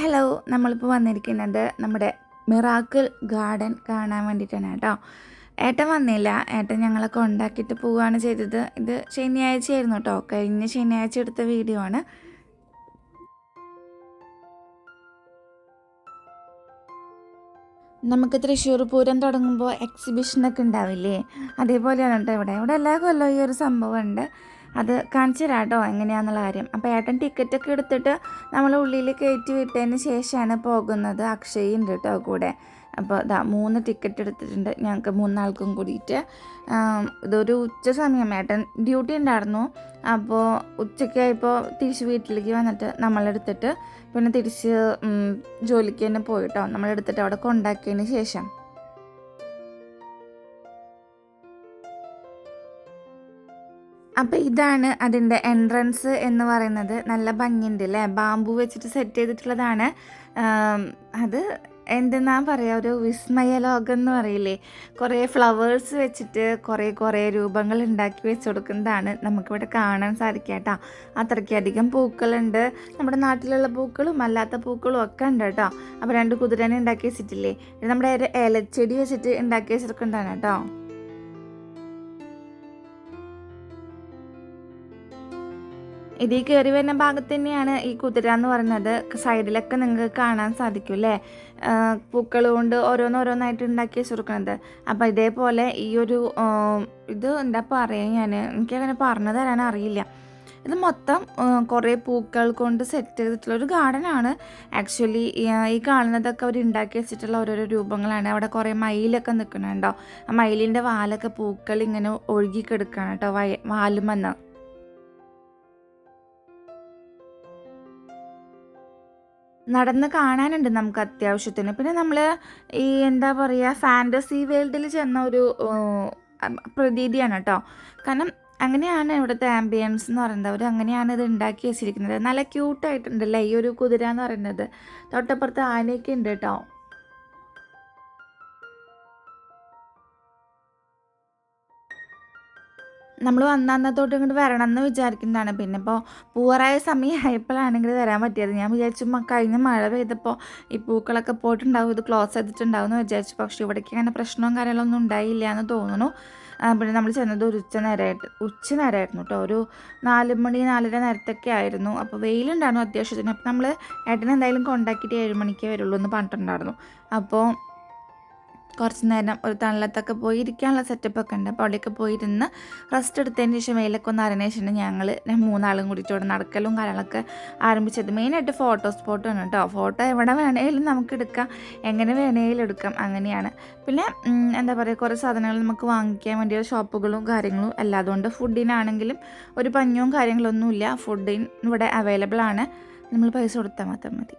Hello നമ്മളിപ്പോൾ വന്നിരിക്കുന്നത് നമ്മുടെ മിറാക്കിൾ ഗാർഡൻ കാണാൻ വേണ്ടിയിട്ടാണ് കേട്ടോ. ഏട്ടൻ വന്നില്ല. ഏട്ടൻ ഞങ്ങളെ കൊണ്ടാക്കിയിട്ട് പോവുകയാണ് ചെയ്തത്. ഇത് ശനിയാഴ്ച ആയിരുന്നു കേട്ടോ. കഴിഞ്ഞ ശനിയാഴ്ച എടുത്ത വീഡിയോ ആണ്. നമുക്ക് തൃശ്ശൂർ പൂരം തുടങ്ങുമ്പോൾ എക്സിബിഷനൊക്കെ ഉണ്ടാവില്ലേ? അതേപോലെയാണ് കേട്ടോ ഇവിടെ. ഇവിടെ എല്ലാ കൊല്ലവും ഈ ഒരു സംഭവം ഉണ്ട്. അത് കാണിച്ചു തരാം കേട്ടോ എങ്ങനെയാണെന്നുള്ള കാര്യം. അപ്പോൾ ഏട്ടൻ ടിക്കറ്റൊക്കെ എടുത്തിട്ട് നമ്മൾ ഉള്ളിൽ കയറ്റി വിട്ടതിന് ശേഷമാണ് പോകുന്നത്. അക്ഷയ് ഉണ്ട് കേട്ടോ കൂടെ. അപ്പോൾ ഇതാ മൂന്ന് ടിക്കറ്റ് എടുത്തിട്ടുണ്ട്. ഞങ്ങൾക്ക് മൂന്നാൾക്കും കൂടിയിട്ട്. ഇതൊരു ഉച്ച സമയം. ഏട്ടൻ ഡ്യൂട്ടി ഉണ്ടായിരുന്നു. അപ്പോൾ ഉച്ചയ്ക്കായപ്പോൾ തിരിച്ച് വീട്ടിലേക്ക് വന്നിട്ട് നമ്മളെടുത്തിട്ട് പിന്നെ തിരിച്ച് ജോലിക്ക് തന്നെ പോയിട്ടോ. നമ്മളെടുത്തിട്ട് അവിടെ കൊണ്ടാക്കിയതിന് ശേഷം. അപ്പോൾ ഇതാണ് അതിന്റെ എൻട്രൻസ് എന്ന് പറയുന്നത്. നല്ല ഭംഗിയുണ്ട് അല്ലേ ബാമ്പു വെച്ചിട്ട് സെറ്റ് ചെയ്തിട്ടുള്ളതാണ്. അത് എന്തെന്നാ പറയുക ഒരു വിസ്മയ ലോകം എന്ന് പറയില്ലേ? കുറേ ഫ്ലവേഴ്സ് വെച്ചിട്ട് കുറേ കുറേ രൂപങ്ങൾ ഉണ്ടാക്കി വെച്ച് കൊടുക്കുന്നതാണ് നമുക്കിവിടെ കാണാൻ സാധിക്കുക കേട്ടോ. അത്രയ്ക്കധികം പൂക്കളുണ്ട്. നമ്മുടെ നാട്ടിലുള്ള പൂക്കളും അല്ലാത്ത പൂക്കളും ഒക്കെ ഉണ്ട് കേട്ടോ. അപ്പോൾ രണ്ട് കുതിരനെ ഉണ്ടാക്കി വെച്ചിട്ടില്ലേ? ഇത് നമ്മുടെ ഇലച്ചെടി വെച്ചിട്ട് ഉണ്ടാക്കി വെച്ചിരിക്കുന്നതാണ് കേട്ടോ. ഇതിൽ കയറി വരുന്ന ഭാഗത്ത് തന്നെയാണ് ഈ കുതിര എന്ന് പറയുന്നത്. സൈഡിലൊക്കെ നിങ്ങൾക്ക് കാണാൻ സാധിക്കും അല്ലേ പൂക്കൾ കൊണ്ട് ഓരോന്നോരോന്നായിട്ട് ഉണ്ടാക്കി വെച്ചിരിക്കുന്നത് അപ്പോൾ ഇതേപോലെ ഈ ഒരു ഇത് എന്താ പറയുക ഞാൻ എനിക്കങ്ങനെ പറഞ്ഞു തരാൻ അറിയില്ല. ഇത് മൊത്തം കുറേ പൂക്കൾ കൊണ്ട് സെറ്റ് ചെയ്തിട്ടുള്ള ഒരു ഗാർഡനാണ് ആക്ച്വലി ഈ കാണുന്നതൊക്കെ അവർ ഉണ്ടാക്കി വെച്ചിട്ടുള്ള ഓരോരോ രൂപങ്ങളാണ്. അവിടെ കുറേ മയിലൊക്കെ നിൽക്കുന്നുണ്ടോ ആ മയിലിന്റെ വാലൊക്കെ പൂക്കൾ ഇങ്ങനെ ഒഴുകി കിടക്കുകയാണ് കേട്ടോ. വയ വാലുമെന്ന് നടന്ന് കാണാനുണ്ട് നമുക്ക് അത്യാവശ്യത്തിന്. പിന്നെ നമ്മൾ ഈ എന്താ പറയുക ഫാന്റസി വേൾഡിൽ ചെന്ന ഒരു പ്രതീതിയാണ് കേട്ടോ കാരണം അങ്ങനെയാണ് ഇവിടുത്തെ ആംബിയൻസ് എന്ന് പറയുന്നത്. അവർ അങ്ങനെയാണ് ഇത് ഉണ്ടാക്കി വെച്ചിരിക്കുന്നത്. നല്ല ക്യൂട്ടായിട്ടുണ്ടല്ലേ ഈ ഒരു കുതിര എന്ന് പറയുന്നത്. തൊട്ടപ്പുറത്ത് ആനയൊക്കെ ഉണ്ട് കേട്ടോ നമ്മൾ വന്ന അന്നത്തോട്ട് ഇങ്ങോട്ട് വരണം എന്ന് വിചാരിക്കുന്നതാണ്. പിന്നെ ഇപ്പോൾ പൂവറായ സമയമായപ്പോഴാണെങ്കിൽ വരാൻ പറ്റിയത്. ഞാൻ വിചാരിച്ചു കഴിഞ്ഞ മഴ പെയ്തപ്പോൾ ഈ പൂക്കളൊക്കെ പോയിട്ടുണ്ടാവും. ഇത് ക്ലോസ് ചെയ്തിട്ടുണ്ടാവും എന്ന് വിചാരിച്ചു. പക്ഷേ ഇവിടേക്ക് അങ്ങനെ പ്രശ്നവും കാര്യങ്ങളൊന്നും ഉണ്ടായില്ല എന്ന് തോന്നുന്നു. പിന്നെ നമ്മൾ ചെന്നത് ഉച്ച നേരമായിട്ട് ഉച്ച നേരമായിരുന്നു കേട്ടോ ഒരു നാല് മണി നാലര നേരത്തൊക്കെ ആയിരുന്നു. അപ്പോൾ വെയിലുണ്ടായിരുന്നു അത്യാവശ്യത്തിന്. അപ്പോൾ നമ്മൾ ഏട്ടനെ എന്തായാലും കൊണ്ടാക്കിയിട്ട് ഏഴ് മണിക്കേ വരുള്ളൂ എന്ന് പറഞ്ഞിട്ടുണ്ടായിരുന്നു. അപ്പോൾ കുറച്ച് നേരം ഒരു തണലത്തൊക്കെ പോയി ഇരിക്കാനുള്ള സെറ്റപ്പൊക്കെ ഉണ്ട്. അപ്പോൾ അവിടെയൊക്കെ പോയിരുന്ന് റെസ്റ്റ് എടുത്തതിന് ശേഷം വെയിലൊക്കെ ഒന്ന് ഞങ്ങൾ മൂന്നാളും കൂടിയിട്ട് ഇവിടെ നടക്കലും കാര്യങ്ങളൊക്കെ ആരംഭിച്ചത്. മെയിനായിട്ട് ഫോട്ടോ സ്പോട്ട് സ്പോട്ടാണ് കേട്ടോ. ഫോട്ടോ എവിടെ വേണേലും നമുക്ക് എടുക്കാം. എങ്ങനെ വേണേലും എടുക്കാം. അങ്ങനെയാണ്. പിന്നെ എന്താ പറയുക കുറേ സാധനങ്ങൾ നമുക്ക് വാങ്ങിക്കാൻ വേണ്ടിയ ഷോപ്പുകളും കാര്യങ്ങളും എല്ലാം അതുകൊണ്ട് ഫുഡിനാണെങ്കിലും ഒരു പഞ്ഞവും കാര്യങ്ങളൊന്നുമില്ല. ഫുഡിൻ ഇവിടെ അവൈലബിൾ ആണ്. നമ്മൾ പൈസ കൊടുത്താൽ മാത്രം മതി.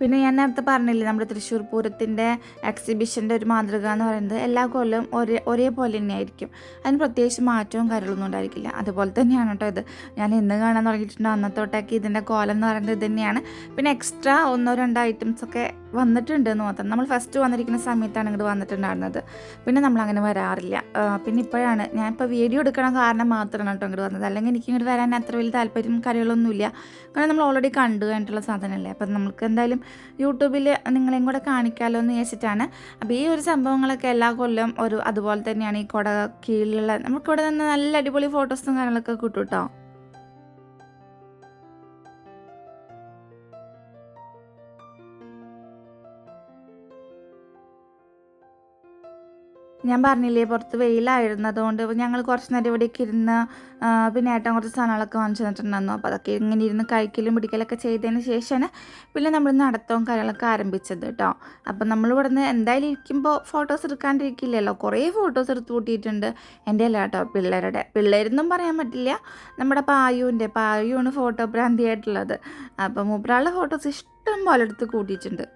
പിന്നെ ഞാൻ നേരത്തെ പറഞ്ഞില്ലേ നമ്മുടെ തൃശ്ശൂർ പൂരത്തിന്റെ എക്സിബിഷന്റെ ഒരു മാതൃക എന്ന് പറയുന്നത് എല്ലാ കൊല്ലവും ഒരേ ഒരേപോലെ തന്നെയായിരിക്കും. അതിന് പ്രത്യേകിച്ച് മാറ്റവും കാര്യങ്ങളൊന്നും ഉണ്ടായിരിക്കില്ല. അതുപോലെ തന്നെയാണ് കേട്ടോ ഇത്. ഞാൻ ഇന്ന് കാണാൻ തുടങ്ങിയിട്ടുണ്ട്. അന്നത്തോട്ടൊക്കെ ഇതിന്റെ കോലം എന്ന് പറയുന്നത് ഇത് തന്നെയാണ് പിന്നെ എക്സ്ട്രാ ഒന്നോ രണ്ടോ ഐറ്റംസ് ഒക്കെ വന്നിട്ടുണ്ട് എന്ന് മാത്രം. നമ്മൾ ഫസ്റ്റ് വന്നിരിക്കുന്ന സമയത്താണ് ഇങ്ങോട്ട് വന്നിട്ടുണ്ടായിരുന്നത്. പിന്നെ നമ്മൾ അങ്ങനെ വരാറില്ല പിന്നെ ഇപ്പോഴാണ്. ഞാൻ ഇപ്പോൾ വീഡിയോ എടുക്കണം കാരണം മാത്രമാണ് കേട്ടോ ഇങ്ങോട്ട് വന്നത്. അല്ലെങ്കിൽ എനിക്ക് ഇങ്ങോട്ട് വരാൻ അത്ര വലിയ താല്പര്യം കാര്യങ്ങളൊന്നുമില്ല കാരണം നമ്മൾ ഓൾറെഡി കണ്ടു കഴിഞ്ഞിട്ടുള്ള സാധനമല്ലേ. അപ്പം നമുക്ക് എന്തായാലും യൂട്യൂബിൽ നിങ്ങളെയും കൂടെ കാണിക്കാമല്ലോ എന്ന് വിചാരിച്ചിട്ടാണ്. അപ്പോൾ ഈ ഒരു സംഭവങ്ങളൊക്കെ എല്ലാ കൊല്ലം ഒരു അതുപോലെ തന്നെയാണ് ഈ കുട കീഴിലുള്ള. നമുക്കിവിടെ നിന്ന് നല്ല അടിപൊളി ഫോട്ടോസും കാര്യങ്ങളൊക്കെ കിട്ടും കേട്ടോ. ഞാൻ പറഞ്ഞില്ലേ പുറത്ത് വെയിലായിരുന്നതുകൊണ്ട് ഞങ്ങൾ കുറച്ച് നേരം ഇവിടേക്ക് ഇരുന്ന് പിന്നെ ഏട്ടൻ കുറച്ച് സാധനങ്ങളൊക്കെ വാങ്ങിച്ചു തന്നിട്ടുണ്ടായിരുന്നു. അപ്പോൾ അതൊക്കെ ഇങ്ങനെ ഇരുന്ന് കഴിക്കലും പിടിക്കലൊക്കെ ചെയ്തതിന് ശേഷമാണ് പിന്നെ നമ്മൾ നടത്തവും കാര്യങ്ങളൊക്കെ ആരംഭിച്ചത് കേട്ടോ. അപ്പം നമ്മൾ നിന്ന് എന്തായാലും ഇരിക്കുമ്പോൾ ഫോട്ടോസ് എടുക്കാണ്ടിരിക്കില്ലല്ലോ. കുറേ ഫോട്ടോസ് എടുത്ത് കൂട്ടിയിട്ടുണ്ട് എന്റെ അല്ല കേട്ടോ പിള്ളേരുടെ. പിള്ളേരെന്നും പറയാൻ പറ്റില്ല. നമ്മുടെ പായുവിന്റെ പായുവാണ് ഫോട്ടോ ഭ്രാന്തിയായിട്ടുള്ളത് അപ്പം മൂപ്പരാളുടെ ഫോട്ടോസ് ഇഷ്ടം പോലെ എടുത്ത് കൂട്ടിയിട്ടുണ്ട്.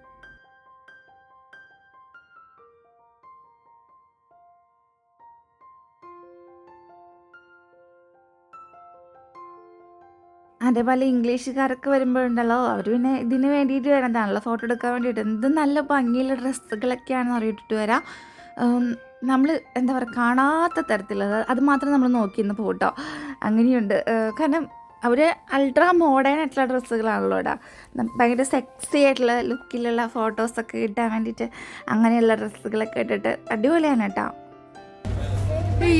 അതേപോലെ ഇംഗ്ലീഷുകാരൊക്കെ വരുമ്പോഴുണ്ടല്ലോ അവർ പിന്നെ ഇതിന് വേണ്ടിയിട്ട് വരുന്നതാണല്ലോ ഫോട്ടോ എടുക്കാൻ വേണ്ടിയിട്ട്. എന്ത് നല്ല ഭംഗിയുള്ള ഡ്രസ്സുകളൊക്കെയാണെന്ന് അറിയിട്ടിട്ട് വരാം. നമ്മൾ എന്താ പറയുക കാണാത്ത തരത്തിലുള്ളത് അത് മാത്രം നമ്മൾ നോക്കി ഫോട്ടോ അങ്ങനെയുണ്ട്. കാരണം അവർ അൾട്രാ മോഡേൺ ആയിട്ടുള്ള ഡ്രസ്സുകളാണല്ലോ ഇടാ ഭയങ്കര സെക്സി ആയിട്ടുള്ള ലുക്കിലുള്ള ഫോട്ടോസൊക്കെ കിട്ടാൻ വേണ്ടിയിട്ട് അങ്ങനെയുള്ള ഡ്രസ്സുകളൊക്കെ ഇട്ടിട്ട് അടിപൊളിയാണ് കേട്ടോ.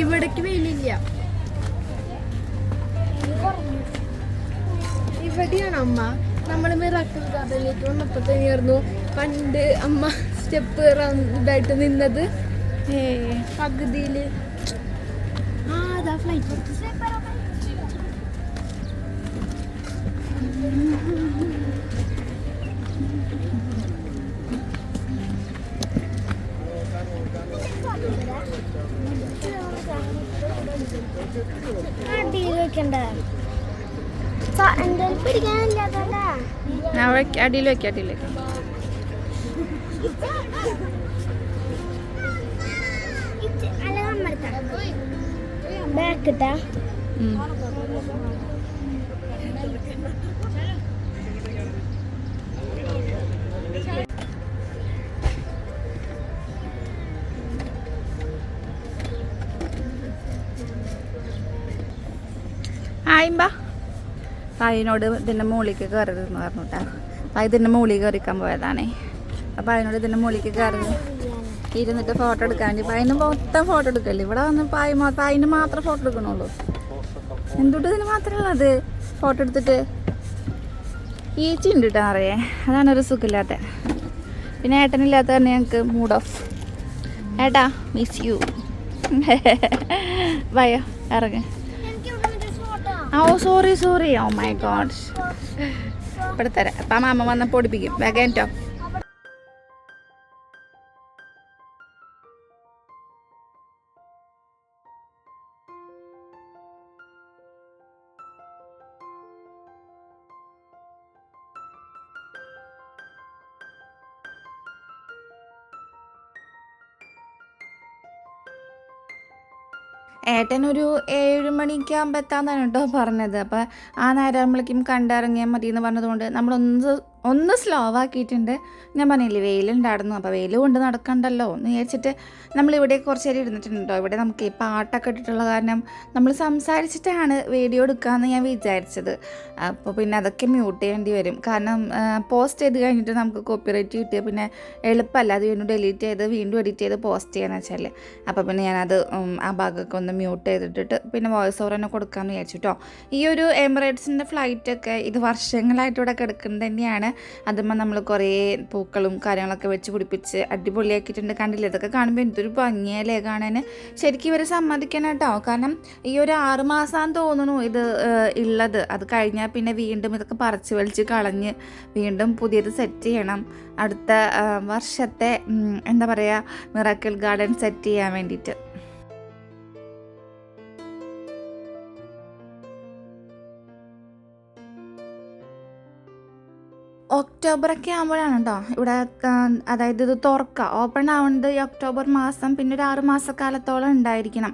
ഇവിടേക്ക് വെയിലില്ല. ഇവിടെയാണ് അമ്മ. നമ്മൾ മിറാക്കിൾ ഗാർഡനിലേക്ക് വന്നപ്പോൾ തന്നെയായിരുന്നു പണ്ട് അമ്മ സ്റ്റെപ്പ് ഇതായിട്ട് നിന്നത്. പകുതിയിൽ ആ അതാ ഫ്ലൈറ്റ് വെക്കണ്ട അടിയിൽ വയ്ക്കാം അടിയിൽ വയ്ക്കാം അല്ല അതിനോട് ഇതിന്റെ മുകളിലേക്ക് കയറരുതെന്ന് പറഞ്ഞു കേട്ടോ അപ്പം ഇതിന്റെ മുകളിൽ കയറിക്കാൻ പോയതാണേ. അപ്പം അതിനോട് ഇതിന്റെ മുകളിലേക്ക് കയറി ഇരുന്നിട്ട് ഫോട്ടോ എടുക്കാൻ വേണ്ടി അപ്പം അതിന് മൊത്തം ഫോട്ടോ എടുക്കല്ലേ? ഇവിടെ വന്ന് പായി മാത്രം അതിന് മാത്രം ഫോട്ടോ എടുക്കണുള്ളൂ. എന്തുകൊണ്ട് ഇതിന് മാത്രമേ ഉള്ളത്? ഫോട്ടോ എടുത്തിട്ട് ഈച്ചി ഉണ്ട് കേട്ടോ അറിയേ അതാണ് ഒരു സുഖമില്ലാത്ത. പിന്നെ ഏട്ടനില്ലാത്ത തന്നെ ഞങ്ങൾക്ക് മൂഡ് ഓഫ് ഏട്ടാ മിസ് യു ഭയോ ഇറങ്ങ്. Oh sorry sorry oh my God ഇവിടെ തരാം അപ്പം അമ്മ വന്ന് പൊടിപ്പിക്കും. വേഗം ഏട്ടൻ ഒരു ഏഴ് മണിക്ക് ആകുമ്പോൾ എത്താന്നാണ് കേട്ടോ പറഞ്ഞത്. അപ്പോൾ ആ നേരം ആകുമ്പോഴേക്കും കണ്ടിറങ്ങിയാൽ മതി എന്ന് പറഞ്ഞതുകൊണ്ട് നമ്മളൊന്ന് ഒന്ന് സ്ലോ ആക്കിയിട്ടുണ്ട് ഞാൻ പറഞ്ഞില്ലേ വെയിലുണ്ടായിരുന്നു അപ്പോൾ വെയിൽ കൊണ്ട് നടക്കണ്ടല്ലോ എന്ന് വിചാരിച്ചിട്ട് നമ്മളിവിടെ കുറച്ച് നേരം ഇരുന്നിട്ടുണ്ടോ? ഇവിടെ നമുക്ക് ഈ പാട്ടൊക്കെ ഇട്ടിട്ടുള്ള കാരണം നമ്മൾ സംസാരിച്ചിട്ടാണ് വീഡിയോ എടുക്കാമെന്ന് ഞാൻ വിചാരിച്ചത്. അപ്പോൾ പിന്നെ അതൊക്കെ മ്യൂട്ട് ചെയ്യേണ്ടി വരും. കാരണം പോസ്റ്റ് ചെയ്ത് കഴിഞ്ഞിട്ട് നമുക്ക് കോപ്പിറൈറ്റ് കിട്ടിയ പിന്നെ എളുപ്പമല്ല. അത് വീണ്ടും ഡിലീറ്റ് ചെയ്ത് വീണ്ടും എഡിറ്റ് ചെയ്ത് പോസ്റ്റ് ചെയ്യാന്ന് വെച്ചാൽ അപ്പോൾ പിന്നെ ഞാനത് ആ ഭാഗമൊക്കെ ഒന്ന് മ്യൂട്ട് ചെയ്തിട്ടിട്ട് പിന്നെ വോയിസ് ഓവർ തന്നെ കൊടുക്കാമെന്ന് വിചാരിച്ചു കേട്ടോ ഈ ഒരു എമിറേറ്റ്സിന്റെ ഫ്ലൈറ്റൊക്കെ ഇത് വർഷങ്ങളായിട്ട് ഇവിടെ കിടക്കുന്നത് തന്നെയാണ്. അതുമ്പോൾ നമ്മൾ കുറേ പൂക്കളും കാര്യങ്ങളൊക്കെ വെച്ച് പിടിപ്പിച്ച് അടിപൊളിയാക്കിയിട്ടുണ്ട്. കണ്ടില്ലേ? ഇതൊക്കെ കാണുമ്പോൾ എന്തൊരു ഭംഗിയല്ലേ കാണാൻ ശരിക്കും ഇവരെ സമ്മതിക്കണം കേട്ടോ കാരണം ഈ ഒരു ആറുമാസം തോന്നുന്നു ഇത് ഉള്ളത് അത് കഴിഞ്ഞാൽ പിന്നെ വീണ്ടും ഇതൊക്കെ പറിച്ച് വലിച്ച് കളഞ്ഞ് വീണ്ടും പുതിയത് സെറ്റ് ചെയ്യണം. അടുത്ത വർഷത്തെ എന്താ പറയുക മിറാക്കിൾ ഗാർഡൻ സെറ്റ് ചെയ്യാൻ വേണ്ടിയിട്ട്. ഒക്ടോബറൊക്കെ ആകുമ്പോഴാണ് കേട്ടോ ഇവിടെ അതായത് ഇത് തുറക്കുക ഓപ്പൺ ആവുന്നത് ഈ ഒക്ടോബർ മാസം പിന്നെ ഒരു ആറ് മാസക്കാലത്തോളം ഉണ്ടായിരിക്കണം.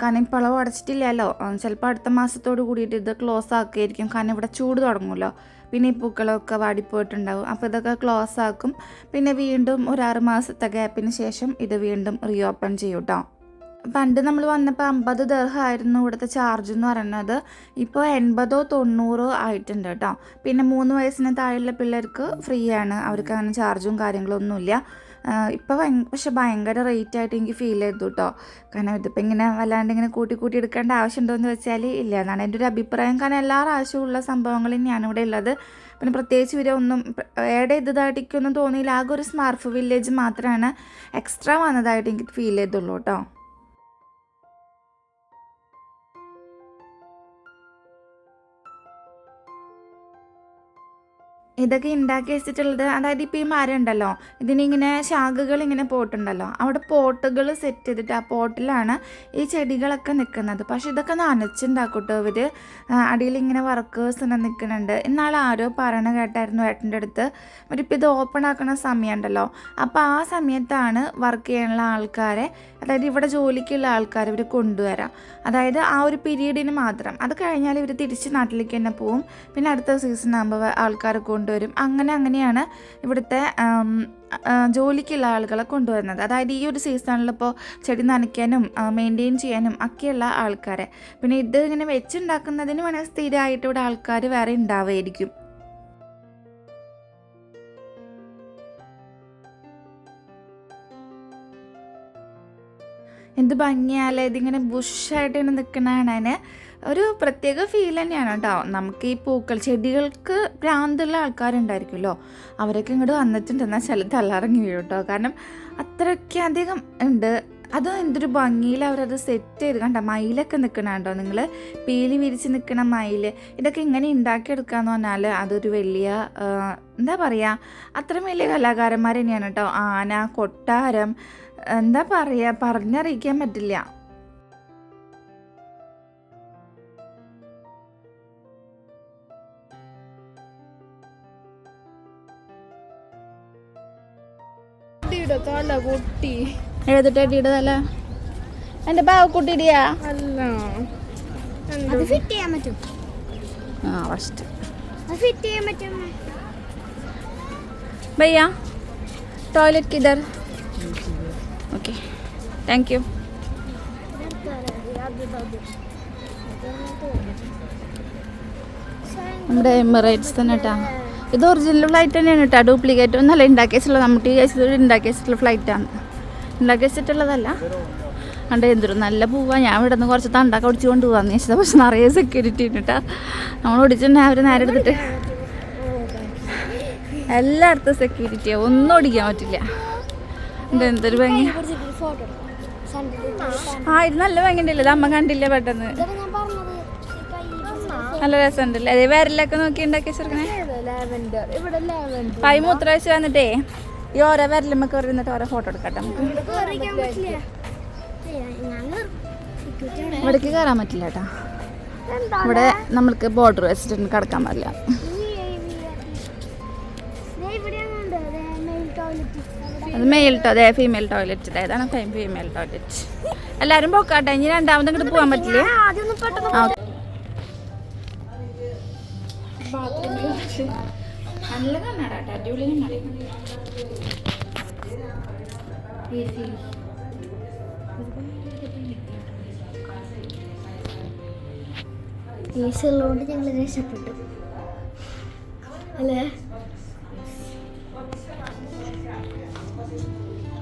കാരണം ഇപ്പോൾ ഇളവ് അടച്ചിട്ടില്ലല്ലോ. ചിലപ്പോൾ അടുത്ത മാസത്തോട് കൂടിയിട്ട് ഇത് ക്ലോസ് ആക്കുകയായിരിക്കും കാരണം ഇവിടെ ചൂട് തുടങ്ങുമല്ലോ. പിന്നെ ഈ പൂക്കളൊക്കെ വാടിപ്പോയിട്ടുണ്ടാവും. അപ്പോൾ ഇതൊക്കെ ക്ലോസ് ആക്കും. പിന്നെ വീണ്ടും ഒരു മാസത്തെ ഗ്യാപ്പിന് ശേഷം ഇത് വീണ്ടും റീ ഓപ്പൺ ചെയ്യും കേട്ടോ പണ്ട് നമ്മൾ വന്നപ്പോൾ അമ്പത് ദർഹമായിരുന്നു ഇവിടുത്തെ ചാർജ് എന്ന് പറയുന്നത്. ഇപ്പോൾ എൺപതോ തൊണ്ണൂറോ ആയിട്ടുണ്ട് കേട്ടോ. പിന്നെ മൂന്ന് വയസ്സിന് താഴെയുള്ള പിള്ളേർക്ക് ഫ്രീ ആണ്. അവർക്ക് അങ്ങനെ ചാർജും കാര്യങ്ങളൊന്നുമില്ല ഇപ്പോൾ ഭയ പക്ഷെ ഭയങ്കര റേറ്റ് ആയിട്ട് എനിക്ക് ഫീൽ ചെയ്തു കേട്ടോ കാരണം ഇതിപ്പോൾ ഇങ്ങനെ വല്ലാണ്ട് ഇങ്ങനെ കൂട്ടി കൂട്ടി എടുക്കേണ്ട ആവശ്യമുണ്ടോ എന്ന് വെച്ചാൽ ഇല്ല. എന്നാണ് എന്റെ ഒരു അഭിപ്രായം. കാരണം എല്ലാ പ്രാവശ്യമുള്ള സംഭവങ്ങൾ തന്നെയാണ് ഇവിടെ ഉള്ളത്. പിന്നെ പ്രത്യേകിച്ച് ഇവരെ ഒന്നും ഏഡ് ചെയ്തതായിട്ട് എനിക്കൊന്നും തോന്നിയില്ല. ആകെ ഒരു സ്മാർട്ട് വില്ലേജ് മാത്രമാണ് എക്സ്ട്രാ വന്നതായിട്ട് എനിക്ക് ഫീൽ ചെയ്തുള്ളൂ കേട്ടോ ഇതൊക്കെ ഉണ്ടാക്കി വെച്ചിട്ടുള്ളത് അതായത് ഇപ്പോൾ ഈ മരം ഉണ്ടല്ലോ ഇതിനിങ്ങനെ ശാഖകൾ ഇങ്ങനെ പോട്ടുണ്ടല്ലോ അവിടെ പോട്ടുകൾ സെറ്റ് ചെയ്തിട്ട് ആ പോട്ടിലാണ് ഈ ചെടികളൊക്കെ നിൽക്കുന്നത് പക്ഷെ ഇതൊക്കെ നനച്ചുണ്ടാക്കൂട്ടോ ഇവർ അടിയിൽ ഇങ്ങനെ വർക്കേഴ്സ് തന്നെ നിൽക്കുന്നുണ്ട് ഇന്നാൾ ആരോ പറയണ കേട്ടായിരുന്നു ഏട്ടന്റെ അടുത്ത്. അവരിപ്പോൾ ഇത് ഓപ്പൺ ആക്കുന്ന സമയമുണ്ടല്ലോ. അപ്പോൾ ആ സമയത്താണ് വർക്ക് ചെയ്യാനുള്ള ആൾക്കാരെ അതായത് ഇവിടെ ജോലിക്കുള്ള ആൾക്കാരെ ഇവർ കൊണ്ടുവരാം. അതായത് ആ ഒരു പീരീഡിന് മാത്രം. അത് കഴിഞ്ഞാൽ ഇവർ തിരിച്ച് നാട്ടിലേക്ക് തന്നെ പോവും. പിന്നെ അടുത്ത സീസൺ ആകുമ്പോൾ ആൾക്കാർ കൊണ്ടുവരും. അങ്ങനെ അങ്ങനെയാണ് ഇവിടുത്തെ ജോലിക്കുള്ള ആളുകളെ കൊണ്ടുവരുന്നത്. അതായത് ഈ ഒരു സീസണിൽ ഇപ്പോൾ ചെടി നനയ്ക്കാനും മെയിന്റെയിൻ ചെയ്യാനും ഒക്കെയുള്ള ആൾക്കാരെ. പിന്നെ ഇത് ഇങ്ങനെ വെച്ചുണ്ടാക്കുന്നതിന് വേണമെങ്കിൽ സ്ഥിരമായിട്ട് ഇവിടെ ആൾക്കാർ വേറെ ഉണ്ടാവുമായിരിക്കും. എന്ത് ഭംഗിയാലേ ഇതിങ്ങനെ ബുഷായിട്ട് ഇങ്ങനെ നിൽക്കണ ഒരു പ്രത്യേക ഫീൽ തന്നെയാണ് കേട്ടോ. നമുക്ക് ഈ പൂക്കൾ ചെടികൾക്ക് ഭ്രാന്തുള്ള ആൾക്കാരുണ്ടായിരിക്കുമല്ലോ. അവരൊക്കെ ഇങ്ങോട്ട് വന്നിട്ടുണ്ടെന്നാൽ ചില തലറങ്ങി വീഴും കേട്ടോ. കാരണം അത്രയ്ക്ക് അധികം ഉണ്ട്. അത് എന്തൊരു ഭംഗിയിൽ അവരത് സെറ്റ് ചെയ്ത് കണ്ട? മയിലൊക്കെ നിൽക്കണ കേട്ടോ നിങ്ങൾ പീലി വിരിച്ച് നിൽക്കണ മയിൽ ഇതൊക്കെ ഇങ്ങനെ ഉണ്ടാക്കിയെടുക്കാന്ന് പറഞ്ഞാൽ അതൊരു വലിയ എന്താ പറയുക അത്ര വലിയ കലാകാരന്മാർ തന്നെയാണ് കേട്ടോ. ആന കൊട്ടാരം എന്താ പറയുക പറഞ്ഞറിയിക്കാൻ പറ്റില്ല. തല പൊട്ടി ഏത് ടെഡിയുടെ തല എൻ്റെ ബാവക്കുട്ടിയുടെയാ അല്ല അത് ഫിറ്റ് ചെയ്യാൻ പറ്റും ആ ഫസ്റ്റ് അത് ഫിറ്റ് ചെയ്യാൻ പറ്റും भैया टॉयलेट किधर ओके थैंक यू നമ്മുടെ എമിറേറ്റ്സ് തന്നെ കേട്ടാ ഇത് ഒറിജിനൽ ഫ്ലൈറ്റ് തന്നെയാണ് കേട്ടോ. ഡ്യൂപ്ലിക്കേറ്റ് ഒന്നല്ല ഉണ്ടാക്കി വെച്ചിട്ടുള്ള നമുക്ക് ഈ കഴിച്ചത് ഉണ്ടാക്കി വെച്ചിട്ടുള്ള ഫ്ലൈറ്റാണ് ഉണ്ടാക്കി വെച്ചിട്ടുള്ളതല്ല അണ്ട് എന്തൊരു നല്ല പൂവാ. ഞാൻ ഇവിടെ നിന്ന് കുറച്ച് തണ്ടൊക്കെ ഒടിച്ച് കൊണ്ട് പോകാന്ന് വെച്ചത് പക്ഷെ നിറയെ സെക്യൂരിറ്റി ഉണ്ട് കേട്ടോ. നമ്മൾ ഒടിച്ചിട്ടുണ്ടെങ്കിൽ അവർ നേരെ എടുത്തിട്ട്. എല്ലായിടത്തും സെക്യൂരിറ്റിയാണ് ഒന്നും ഓടിക്കാൻ പറ്റില്ല. ഇത് എന്തൊരു ഭംഗി. ആ ഇത് നല്ല ഭംഗി ഉണ്ടല്ലോ. അമ്മ കണ്ടില്ല പെട്ടെന്ന്? നല്ല രസമുണ്ടല്ലേ? അതേ വരലൊക്കെ നോക്കി ഉണ്ടാക്കി ചെറുക്കണേ ലാവൻഡർ. ഇവിടെ ലാവൻഡർ പൈ മൂത്രാഴ്ച വന്നിട്ടേ ഈ ഓരോ വിരലുമ്മക്ക് ഇരുന്നിട്ട് ഓരോ ഫോട്ടോ എടുക്കട്ടെ. നമുക്ക് ഇവിടേക്ക് കയറാൻ പറ്റില്ല കേട്ടാ ഇവിടെ നമ്മൾക്ക് ബോർഡർ വെച്ചിട്ട് കിടക്കാൻ പറ്റില്ല അത് മെയിൽ ടോ അതെ ഫീമെയിൽ ടോയ്ലറ്റ് അതാണ് ഫീമെയിൽ ടോയ്ലറ്റ് എല്ലാവരും പോക്കാട്ടെ. ഇനി രണ്ടാമത് ഇങ്ങോട്ട് പോകാൻ പറ്റില്ലേ? ആദ്യം ഒന്ന് പെട്ടെന്ന് ആ നല്ല കണ്ണാടാ അടിപൊളി ഏസി ഉള്ളതുകൊണ്ട് ഞങ്ങൾ രക്ഷപ്പെട്ടു. അല്ലേ?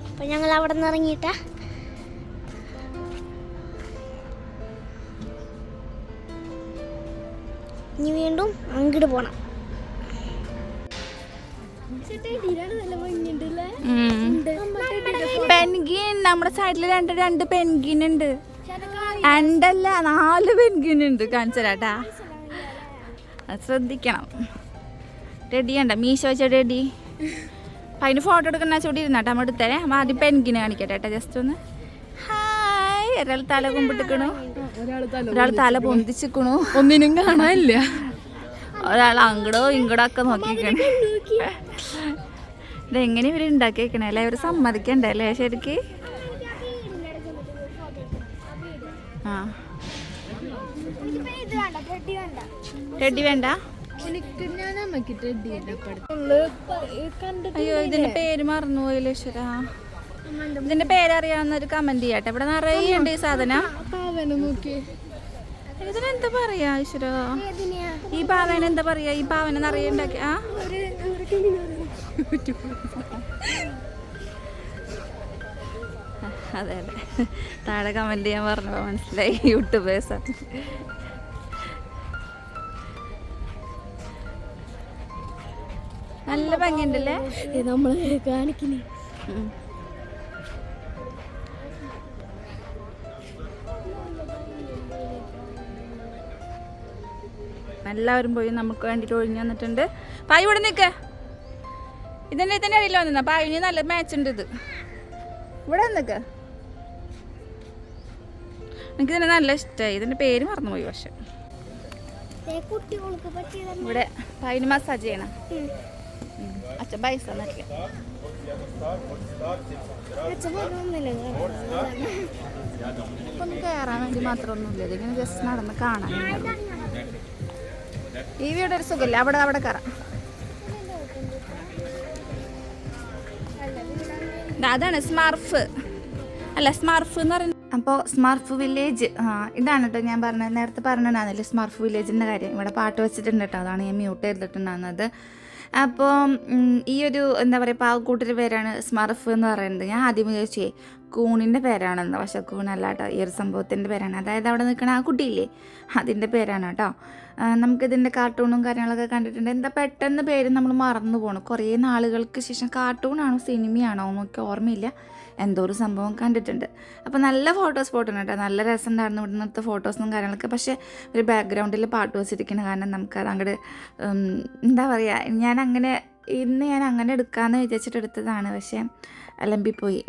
അപ്പൊ ഞങ്ങൾ അവിടെ നിന്ന് ഇറങ്ങിയിട്ടാ? ഇനി വീണ്ടും അങ്ങോട്ട് നല്ല ഭംഗിയുണ്ടല്ലേ പെൻഗിൻ നമ്മുടെ സൈഡിൽ രണ്ട് രണ്ട് പെൻഗിൻ ഉണ്ട്. രണ്ടല്ല നാല് പെൻഗിൻ ഉണ്ട്. കാണിച്ചരാട്ടാ അത് ശ്രദ്ധിക്കണം. റെഡി ഉണ്ട മീശ വെച്ച റെഡി അപ്പം അതിന് ഫോട്ടോ എടുക്കുന്ന ചൂടി ഇരുന്നാട്ടെ നമ്മൾ എടുത്തേ. അപ്പൊ ആദ്യം പെൻഗിനെ കാണിക്കട്ടെ ഏട്ടാ ജസ്റ്റ് ഒന്ന്. ഹായ് ഒരാൾ തല കുമ്പിട്ടിക്കണു. ഒരാൾ തല ഒരാൾ തല പൊന്തിച്ചിക്കണു. ഒന്നിനും കാണാനില്ല. ഒരാൾ അങ്ങടോ ഇങ്ങടോ ഒക്കെ നോക്കിക്കണേ. ഇതെങ്ങനെ ഇവർ ഉണ്ടാക്കിയേക്കണേ അല്ലേ? ഇവർ സമ്മതിക്കണ്ടേ അല്ലേ ശരിക്ക്? ടെഡി വേണ്ട? അയ്യോ ഇതിന്റെ പേര് മറന്നുപോയല്ലോ ഈശ്വര. ഇതിന്റെ പേരറിയാവുന്ന ഒരു കമന്റ് ചെയ്യട്ടെ. ഇവിടെ നിറയെ ഉണ്ട് ഈ സാധനം. ഇതിനെന്താ പറയാ ഈശ്വര? ഈ പാവന എന്താ പറയാ? ഈ പാവന നിറയെ ഉണ്ടാക്കി ആ? അതെ അതെ. താഴെ കമന്റ് ചെയ്യാൻ പറഞ്ഞു മനസ്സിലായി യൂട്യൂബേഴ്സ് നല്ല ഭംഗിയുണ്ടല്ലേ? നമ്മൾ കാണിക്കുന്നേ. എല്ലാവരും പോയി നമുക്ക് വേണ്ടിയിട്ട് ഒഴിഞ്ഞു വന്നിട്ടുണ്ട്. പായ് ഇവിടെ നിൽക്ക ഇതിന്റെ ഇതിന്റെ ഇടയിൽ അപ്പൊ അതിന് നല്ല മാച്ച് ഉണ്ട് ഇത്. ഇവിടെ നിൽക്ക എനിക്ക് ഇതിനെ നല്ല ഇഷ്ടമായി ഇതിന്റെ പേര് മറന്നുപോയി പക്ഷെ. ഇവിടെ പൈന് മസാജ് ചെയ്യണം. അച്ഛൻ പൈസ തന്നിട്ടില്ല. ഒന്ന് കയറാൻ വേണ്ടി മാത്രമൊന്നുമില്ല. ഇതിങ്ങനെ ജസ്റ്റ് നടന്ന് കാണാൻ ഈ വീടൊരു ഒരു സുഖമില്ല. അവിടെ അവിടെ കയറാം അതാണ് സ്മാർഫ്. അല്ല സ്മാർഫ് എന്ന് പറയുന്നത് അപ്പോൾ സ്മാർഫ് വില്ലേജ് ഇതാണ് കേട്ടോ ഞാൻ പറഞ്ഞത്. നേരത്തെ പറഞ്ഞിട്ടുണ്ടായിരുന്നില്ലേ സ്മാർഫ് വില്ലേജിന്റെ കാര്യം. ഇവിടെ പാട്ട് വെച്ചിട്ടുണ്ട് കേട്ടോ അതാണ് ഞാൻ മ്യൂട്ട് ചെയ്തിട്ടുണ്ടായിരുന്നത്. അപ്പോൾ ഈ ഒരു എന്താ പറയുക പാവക്കൂട്ടിന്റെ പേരാണ് സ്മർഫ് എന്ന് പറയുന്നത്. ഞാൻ ആദ്യം വിചാരിച്ചേ കൂണിന്റെ പേരാണെന്ന്. പക്ഷെ കൂണല്ല കേട്ടോ ഈ ഒരു സംഭവത്തിന്റെ പേരാണ്. അതായത് അവിടെ നിൽക്കുന്ന ആ കുട്ടിയില്ലേ അതിന്റെ പേരാണ് കേട്ടോ. നമുക്കിതിന്റെ കാർട്ടൂണും കാര്യങ്ങളൊക്കെ കണ്ടിട്ടുണ്ട്. എന്താ പെട്ടെന്ന് പേര് നമ്മൾ മറന്നു പോകണം കുറേ നാളുകൾക്ക് ശേഷം കാർട്ടൂണാണോ സിനിമയാണോ എന്നൊക്കെ ഓർമ്മയില്ല. എന്തോ ഒരു സംഭവം കണ്ടിട്ടുണ്ട്. അപ്പോൾ നല്ല ഫോട്ടോ സ്പോട്ടാണ് കേട്ടോ നല്ല രസമുണ്ടായിരുന്നു ഇവിടെ നിന്നത്തെ ഫോട്ടോസും കാര്യങ്ങളൊക്കെ. പക്ഷേ ഒരു ബാക്ക്ഗ്രൗണ്ടിൽ പാട്ട് വെച്ചിരിക്കുന്ന കാരണം നമുക്കത് അങ്ങോട്ട് എന്താ പറയുക ഞാൻ അങ്ങനെ ഇന്ന് ഞാൻ അങ്ങനെ എടുക്കാമെന്ന് വിചാരിച്ചിട്ട് എടുത്തതാണ്. പക്ഷേ അലമ്പിപ്പോയി.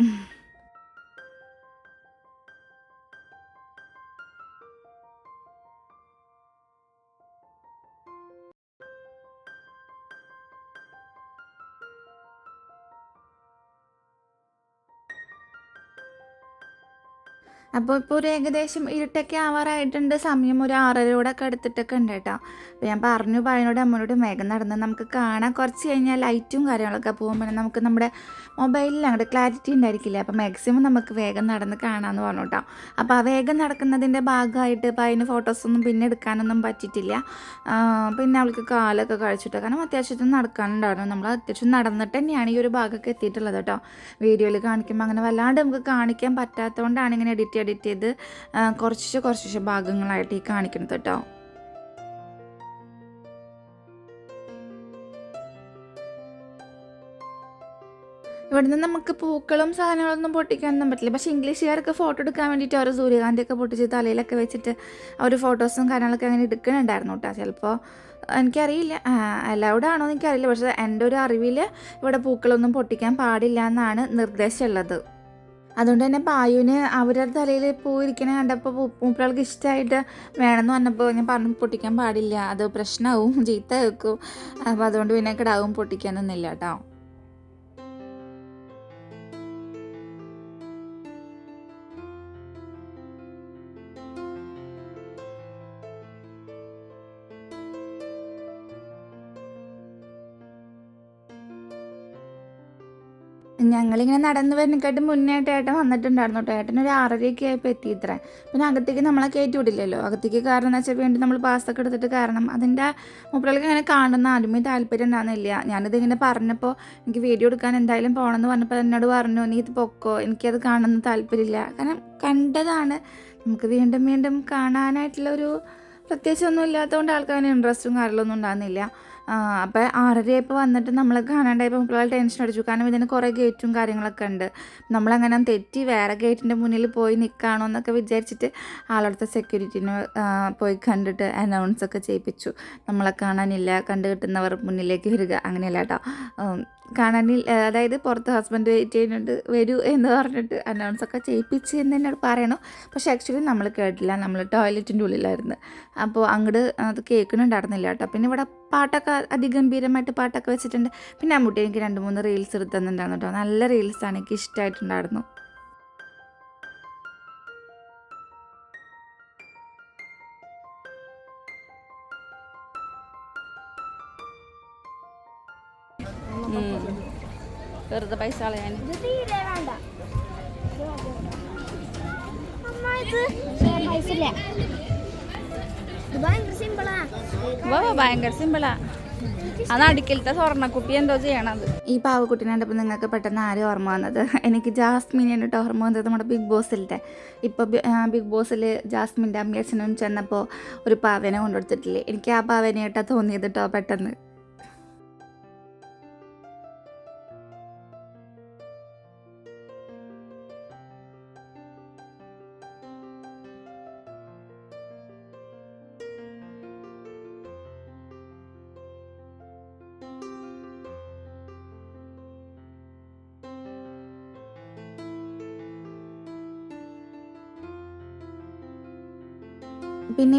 അപ്പോൾ ഇപ്പോൾ ഒരു ഏകദേശം ഇരുട്ടൊക്കെ ആവാറായിട്ടുണ്ട്. സമയം ഒരു ആറരയോടൊക്കെ എടുത്തിട്ടൊക്കെ ഉണ്ട് കേട്ടോ. അപ്പോൾ ഞാൻ പറഞ്ഞു പയ്യനോട് അമ്മനോട് മേഘം നടന്ന് നമുക്ക് കാണാൻ കുറച്ച് കഴിഞ്ഞാൽ ലൈറ്റും കാര്യങ്ങളൊക്കെ പോകുമ്പോൾ നമുക്ക് നമ്മുടെ മൊബൈലിൽ അങ്ങോട്ട് ക്ലാരിറ്റി ഉണ്ടായിരിക്കില്ല? അപ്പോൾ മാക്സിമം നമുക്ക് വേഗം നടന്ന് കാണാമെന്ന് പറഞ്ഞു കേട്ടോ. അപ്പോൾ ആ വേഗം നടക്കുന്നതിന്റെ ഭാഗമായിട്ട് പയ്യന് ഫോട്ടോസൊന്നും പിന്നെ എടുക്കാനൊന്നും പറ്റിയിട്ടില്ല. പിന്നെ അവൾക്ക് കാലൊക്കെ കഴിച്ചിട്ട് കാരണം അത്യാവശ്യത്തിന് നടക്കാനുണ്ടായിരുന്നു. നമ്മൾ അത്യാവശ്യം നടന്നിട്ട് തന്നെയാണ് ഈ ഒരു ഭാഗമൊക്കെ എത്തിയിട്ടുള്ളത് കേട്ടോ. വീഡിയോയിൽ കാണിക്കുമ്പോൾ അങ്ങനെ വല്ലാണ്ട് നമുക്ക് കാണിക്കാൻ പറ്റാത്തതുകൊണ്ടാണ് ഇങ്ങനെ എഡിറ്റ് എഡിറ്റ് ചെയ്ത് കുറച്ച് കുറച്ച് ഭാഗങ്ങളായിട്ട് ഈ കാണിക്കുന്നത് കേട്ടോ. ഇവിടുന്ന് നമുക്ക് പൂക്കളും സാധനങ്ങളൊന്നും പൊട്ടിക്കാനൊന്നും പറ്റില്ല. പക്ഷേ ഇംഗ്ലീഷുകാർക്ക് ഫോട്ടോ എടുക്കാൻ വേണ്ടിയിട്ട് അവർ സൂര്യകാന്തിയൊക്കെ പൊട്ടിച്ച് തലയിലൊക്കെ വെച്ചിട്ട് അവർ ഫോട്ടോസും കാര്യങ്ങളൊക്കെ അങ്ങനെ എടുക്കുന്നുണ്ടായിരുന്നു കേട്ടോ. ചിലപ്പോൾ എനിക്കറിയില്ല. അലൗഡ് ആണോ എന്ന് എനിക്കറിയില്ല. പക്ഷേ എന്റെ ഒരു അറിവിൽ ഇവിടെ പൂക്കളൊന്നും പൊട്ടിക്കാൻ പാടില്ല എന്നാണ് നിർദ്ദേശമുള്ളത് അതുകൊണ്ട് തന്നെ പായുവിന് അവരുടെ തലയിൽ പോയിരിക്കണ കണ്ടപ്പോൾ മൂപ്പുകൾക്ക് ഇഷ്ടമായിട്ട് വേണമെന്ന് പറഞ്ഞപ്പോൾ ഞാൻ പറഞ്ഞു പൊട്ടിക്കാൻ പാടില്ല. അത് പ്രശ്നമാവും. ചീത്ത വെക്കും അപ്പോൾ അതുകൊണ്ട് പിന്നെ കിടാവും പൊട്ടിക്കാനൊന്നുമില്ല കേട്ടോ. ഞങ്ങളിങ്ങനെ നടന്നു വരുന്നതിനെക്കാട്ട് മുന്നേട്ട് ഏട്ടൻ വന്നിട്ടുണ്ടായിരുന്നു. കേട്ടോ ഏട്ടൻ ഒരു ആറരയൊക്കെ ആയപ്പോൾ എത്തി ഇത്ര. പിന്നെ അകത്തേക്ക് നമ്മളെ കയറ്റി വിടില്ലല്ലോ. അകത്തേക്ക് കാരണം എന്ന് വെച്ചാൽ വേണ്ടി നമ്മൾ പാസ്സൊക്കെ എടുത്തിട്ട് കാരണം അതിന്റെ മുപ്പിൾക്ക് ഇങ്ങനെ കാണുന്ന ആദ്യമേ താല്പര്യം ഉണ്ടാകുന്നില്ല ഞാനിത് ഇങ്ങനെ പറഞ്ഞപ്പോൾ എനിക്ക് വീഡിയോ എടുക്കാൻ എന്തായാലും പോകണമെന്ന് പറഞ്ഞപ്പോൾ എന്നോട് പറഞ്ഞു നീ ഇത് പൊക്കോ. എനിക്കത് കാണുന്ന താല്പര്യമില്ല. കാരണം കണ്ടതാണ്. നമുക്ക് വീണ്ടും വീണ്ടും കാണാനായിട്ടുള്ള ഒരു പ്രത്യേകിച്ചൊന്നും ഇല്ലാത്തതുകൊണ്ട് ആൾക്കാർ ഇൻട്രസ്റ്റും കാര്യങ്ങളൊന്നും ഉണ്ടാകുന്നില്ല അപ്പോൾ ആറരയായപ്പോൾ വന്നിട്ട് നമ്മൾ കാണാണ്ടായപ്പോൾ മക്കളെ ടെൻഷൻ അടിച്ചു. കാരണം ഇതിന് കുറേ ഗേറ്റും കാര്യങ്ങളൊക്കെ ഉണ്ട്. നമ്മളങ്ങനെ തെറ്റി വേറെ ഗേറ്റിന്റെ മുന്നിൽ പോയി നിൽക്കുകയാണോ എന്നൊക്കെ വിചാരിച്ചിട്ട് ആളടുത്ത സെക്യൂരിറ്റിനെ പോയി കണ്ടിട്ട് അനൗൺസ് ഒക്കെ ചെയ്യിപ്പിച്ചു. നമ്മളെ കാണാനില്ല കണ്ടു കിട്ടുന്നവർ മുന്നിലേക്ക് വരിക അങ്ങനെയല്ല കേട്ടോ കാണാനിൽ അതായത് പുറത്ത് ഹസ്ബൻഡ് വെയിറ്റ് ചെയ്യുന്നുണ്ട് വരൂ എന്ന് പറഞ്ഞിട്ട് അനൗൺസ് ഒക്കെ ചെയ്യിപ്പിച്ച് എന്ന് എന്നോട് പറയണം. പക്ഷെ ആക്ച്വലി നമ്മൾ കേട്ടില്ല നമ്മൾ ടോയ്ലറ്റിന്റെ ഉള്ളിലായിരുന്നു. അപ്പോൾ അങ്ങോട്ട് അത് കേൾക്കുന്നുണ്ടായിരുന്നില്ല കേട്ടോ. പിന്നെ ഇവിടെ പാട്ടൊക്കെ അതിഗംഭീരമായിട്ട് പാട്ടൊക്കെ വെച്ചിട്ടുണ്ട്. പിന്നെ അമ്മൂട്ടി എനിക്ക് രണ്ട് മൂന്ന് റീൽസ് എടുത്തുന്നുണ്ടായിരുന്നു കേട്ടോ. നല്ല റീൽസാണ് എനിക്ക് ഇഷ്ടമായിട്ടുണ്ടായിരുന്നു വെറുതെ പൈസ കളയാൻ ഭയങ്കര സിമ്പിളാ വാ ഭയങ്കര സിമ്പിളാ അത് അടിക്കലത്തെ സ്വർണക്കുപ്പി എന്തോ ചെയ്യണത്. ഈ പാവക്കുട്ടിനെ കണ്ടപ്പോൾ നിങ്ങൾക്ക് പെട്ടെന്ന് ആരും ഓർമ്മ വന്നത്? എനിക്ക് ജാസ്മിനെയാണ് കേട്ടോ ഓർമ്മ വന്നത് നമ്മുടെ ബിഗ് ബോസിലത്തെ. ഇപ്പോൾ ബിഗ് ബോസിൽ ജാസ്മിന്റെ അമ്മയച്ഛനും ചെന്നപ്പോൾ ഒരു പാവനെ കൊണ്ടുകൊടുത്തിട്ടില്ലേ? എനിക്ക് ആ പാവനയായിട്ടാണ് തോന്നിയത് കേട്ടോ പെട്ടെന്ന്.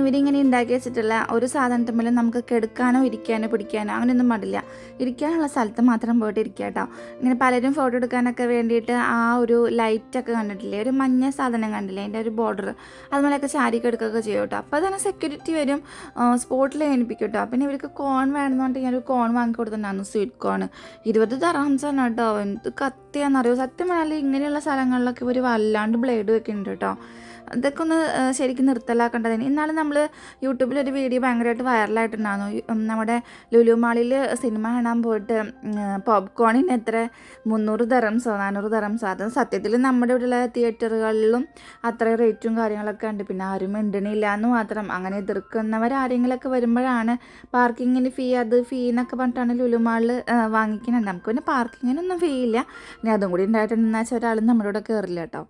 ഇവരിങ്ങനെ ഉണ്ടാക്കി വെച്ചിട്ടുള്ള ഒരു സാധനത്തിന്മേലും നമുക്ക് കെടുക്കാനോ ഇരിക്കാനോ പിടിക്കാനോ അങ്ങനെയൊന്നും പാടില്ല. ഇരിക്കാനുള്ള സ്ഥലത്ത് മാത്രം പോയിട്ട് ഇരിക്കുക കേട്ടോ. ഇങ്ങനെ പലരും ഫോട്ടോ എടുക്കാനൊക്കെ വേണ്ടിയിട്ട് ആ ഒരു ലൈറ്റൊക്കെ കണ്ടിട്ടില്ലേ? ഒരു മഞ്ഞ സാധനം കണ്ടില്ലേ? അതിന്റെ ഒരു ബോർഡർ അതുപോലെയൊക്കെ ചാരിക്ക് കെടുക്കുകയൊക്കെ ചെയ്യും കേട്ടോ. അപ്പോൾ തന്നെ സെക്യൂരിറ്റി വരും. സ്പോട്ടിൽ ഏൽപ്പിക്കും കേട്ടോ. പിന്നെ ഇവർക്ക് കോൺ വേണമെന്ന് പറഞ്ഞിട്ട് ഞാൻ ഒരു കോൺ വാങ്ങി കൊടുത്തിട്ടുണ്ടായിരുന്നു. സ്വീറ്റ് കോൺ ഇരുപത് ദറാംസാണ് കേട്ടോ. എന്ത് കത്തിയാണെന്നറിയോ സത്യം പറഞ്ഞാൽ ഇങ്ങനെയുള്ള സ്ഥലങ്ങളിലൊക്കെ ഇവർ വല്ലാണ്ട് ബ്ലേഡ് വെക്കുന്നുണ്ട് കേട്ടോ. ഇതൊക്കെ ഒന്ന് ശരിക്കും നിർത്തലാക്കേണ്ടതിന് ഇന്നാലും നമ്മൾ യൂട്യൂബിൽ ഒരു വീഡിയോ ഭയങ്കരമായിട്ട് വൈറലായിട്ടുണ്ടായിരുന്നു. നമ്മുടെ ലുലു മാളിൽ സിനിമ കാണാൻ പോയിട്ട് പോപ്കോണിന് എത്ര മുന്നൂറ് തരംസോ നാനൂറ് തരംസോ അത് സത്യത്തിൽ നമ്മുടെ ഇവിടെയുള്ള തിയേറ്ററുകളിലും അത്ര റേറ്റും കാര്യങ്ങളൊക്കെ ഉണ്ട്. പിന്നെ ആരും മിണ്ടണില്ല എന്ന് മാത്രം. അങ്ങനെ എതിർക്കുന്നവർ ആരെങ്കിലുമൊക്കെ വരുമ്പോഴാണ് പാർക്കിങ്ങിന് ഫീ അത് ഫീ എന്നൊക്കെ പറഞ്ഞിട്ടാണ് ലുലു മാളിൽ വാങ്ങിക്കുന്നത് നമുക്ക് പിന്നെ പാർക്കിങ്ങിനൊന്നും ഫീ ഇല്ല. ഇനി അതും കൂടി ഉണ്ടായിട്ടുണ്ടെന്ന് വെച്ചാൽ ഒരാളും നമ്മുടെ ഇവിടെ കയറില്ല കേട്ടോ.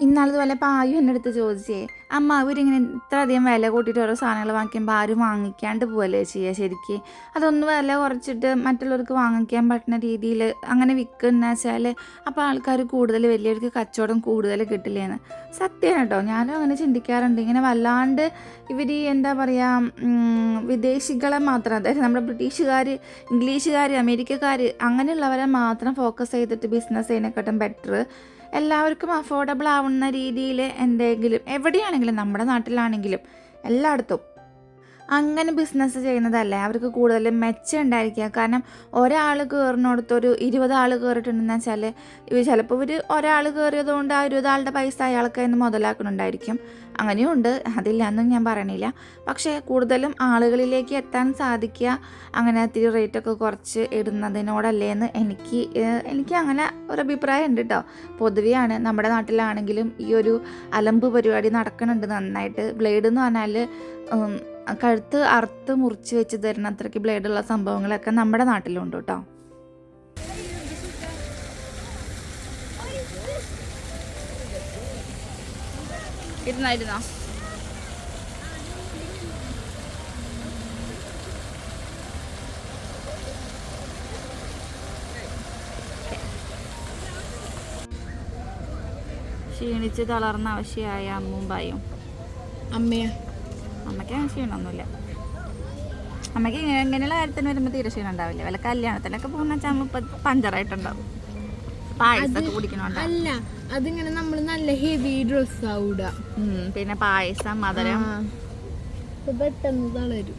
ഇന്നാളതുപോലെ പായു എന്റെ അടുത്ത് ചോദിച്ചേ അമ്മ അവരിങ്ങനെ ഇത്ര അധികം വില കൂട്ടിയിട്ട് ഓരോ സാധനങ്ങൾ വാങ്ങിക്കുമ്പോൾ ആരും വാങ്ങിക്കാണ്ട് പോകല്ലേ ചെയ്യുക ശരിക്ക്? അതൊന്ന് വില കുറച്ചിട്ട് മറ്റുള്ളവർക്ക് വാങ്ങിക്കാൻ പറ്റുന്ന രീതിയിൽ അങ്ങനെ വിൽക്കുന്ന വെച്ചാൽ അപ്പോൾ ആൾക്കാർ കൂടുതൽ വലിയവർക്ക് കച്ചവടം കൂടുതൽ കിട്ടില്ലേന്ന്. സത്യമാണ് കേട്ടോ. ഞാനും അങ്ങനെ ചിന്തിക്കാറുണ്ട്. ഇങ്ങനെ വല്ലാണ്ട് ഇവർ എന്താ പറയുക വിദേശികളെ മാത്രം അതായത് നമ്മുടെ ബ്രിട്ടീഷുകാർ ഇംഗ്ലീഷുകാർ അമേരിക്കക്കാർ അങ്ങനെയുള്ളവരെ മാത്രം ഫോക്കസ് ചെയ്തിട്ട് ബിസിനസ് ചെയ്യുന്നതിനെക്കാട്ടും ബെറ്റർ എല്ലാവർക്കും അഫോർഡബിൾ ആവുന്ന രീതിയിൽ എന്തെങ്കിലും എവിടെയാണെങ്കിലും നമ്മുടെ നാട്ടിലാണെങ്കിലും എല്ലായിടത്തും. അങ്ങനെ ബിസിനസ് ചെയ്യുന്നതല്ലേ അവർക്ക് കൂടുതലും മെച്ചം ഉണ്ടായിരിക്കുക കാരണം ഒരാൾ കയറിനോടത്ത് ഒരു ഇരുപത് ആൾ കയറിയിട്ടുണ്ടെന്ന് വെച്ചാൽ ചിലപ്പോൾ ഇവർ ഒരാൾ കയറിയതുകൊണ്ട് ആ ഇരുപതാളുടെ പൈസ അയാൾക്ക് എന്ന് മുതലാക്കുന്നുണ്ടായിരിക്കും. അങ്ങനെയും ഉണ്ട്. അതില്ലാന്നും ഞാൻ പറയണില്ല. പക്ഷേ കൂടുതലും ആളുകളിലേക്ക് എത്താൻ സാധിക്കുക അങ്ങനെ ഇത്തിരി റേറ്റൊക്കെ കുറച്ച് ഇടുന്നതിനോടല്ലേ എന്ന് എനിക്ക് എനിക്ക് അങ്ങനെ ഒരു അഭിപ്രായം ഉണ്ട് കേട്ടോ പൊതുവെയാണ് നമ്മുടെ നാട്ടിലാണെങ്കിലും ഈ ഒരു അലമ്പ് പരിപാടി നടക്കുന്നുണ്ട് നന്നായിട്ട് ബ്ലേഡ് എന്ന് പറഞ്ഞാൽ കഴുത്ത് അറുത്ത് മുറിച്ച് വെച്ച് തരുന്ന അത്രയ്ക്ക് ബ്ലേഡുള്ള സംഭവങ്ങളൊക്കെ നമ്മുടെ നാട്ടിലുണ്ട് കേട്ടോ ഇരുന്നായിരുന്നോ? ക്ഷീണിച്ച് തളർന്ന അമ്മും ബായും. അമ്മയാ അമ്മയ്ക്ക് അങ്ങനെ ക്ഷീണമൊന്നുമില്ല. അമ്മയ്ക്ക് എങ്ങനെയുള്ള ഇങ്ങനെയുള്ള കാര്യത്തിന് വരുമ്പോൾ തീരെ ക്ഷീണം ഉണ്ടാവില്ല. വല്ല കല്യാണത്തിനൊക്കെ പോകുന്ന വെച്ചാൽ അമ്മ ഇപ്പം പഞ്ചറായിട്ടുണ്ടാവും. പായസം കുടിക്കണോ അല്ല അതിങ്ങനെ നമ്മൾ നല്ല ഹെവി ഡ്രസ് ആവൂട. ഉം, പിന്നെ പായസം മധുരം. ഇപ്പൊ പെട്ടെന്ന് തളരും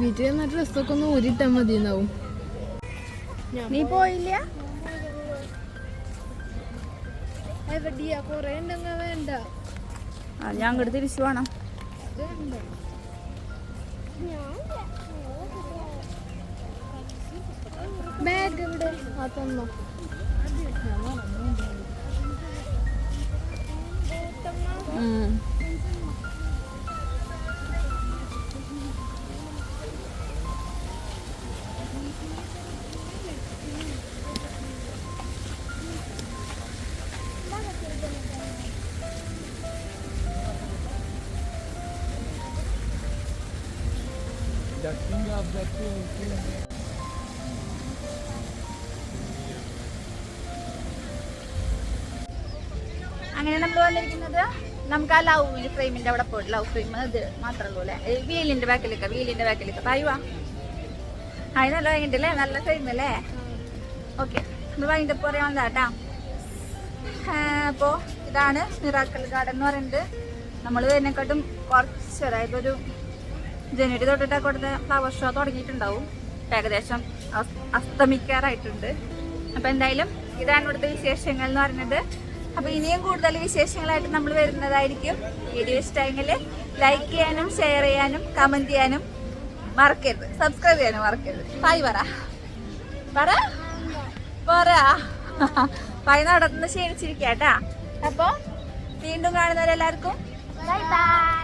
വീട്ടിൽ നല്ല ഡ്രസ്സൊക്കെ ഒന്ന് ഊരിട്ടാ മതി എന്നാവും നീ പോയില്ല? എവിടെയാ? കൊറേ ഉണ്ടെന്നാ വേണ്ട. ആ, ഞാൻ അങ്ങോട്ട് തിരിച്ചു വേണം ബാഗ് എവിടെ? ആ തന്നോ. അങ്ങനെ നമ്മൾ വന്നിരിക്കുന്നത്. നമുക്ക് ആ ലവ് ഫ്രെയിമിന്റെ അവിടെ പോയിട്ട് ലവ് ഫ്രെയിം ഇത് മാത്രമേ വീലിന്റെ ബാക്കിലേക്ക് വീലിന്റെ ബാക്കിലേക്ക് പറയുവാ അത് നല്ല കഴിഞ്ഞിട്ടല്ലേ നല്ല ഫ്രെയിം അല്ലേ? ഓക്കെ വൈകിട്ട് പറയാൻ കേട്ടാ അപ്പോ ഇതാണ് മിറാക്കൽ ഗാർഡൻ എന്ന് പറയുന്നത്. നമ്മൾ ഇതിനെക്കാട്ടും കുറച്ച് അതായത് ഒരു ജനുവരി തൊട്ടിട്ട് കൊടുത്ത ഫ്ലവർ ഷോ തുടങ്ങിയിട്ടുണ്ടാവും. ഏകദേശം അസ്- അസ്തമിക്കാറായിട്ടുണ്ട്. അപ്പോൾ എന്തായാലും ഇതാണ് ഇവിടുത്തെ വിശേഷങ്ങൾ എന്ന് പറയുന്നത്. അപ്പം ഇനിയും കൂടുതൽ വിശേഷങ്ങളായിട്ട് നമ്മൾ വരുന്നതായിരിക്കും. വീഡിയോ ഇഷ്ടമെങ്കിൽ ലൈക്ക് ചെയ്യാനും ഷെയർ ചെയ്യാനും കമന്റ് ചെയ്യാനും മറക്കരുത്. സബ്സ്ക്രൈബ് ചെയ്യാനും മറക്കരുത്. ബൈ പറ. പറ. പറ. ബൈ നടന്ന് ക്ഷീണിച്ചിരിക്കാട്ടാ അപ്പോൾ വീണ്ടും കാണുന്നവരെല്ലാവർക്കും ബൈ ബൈ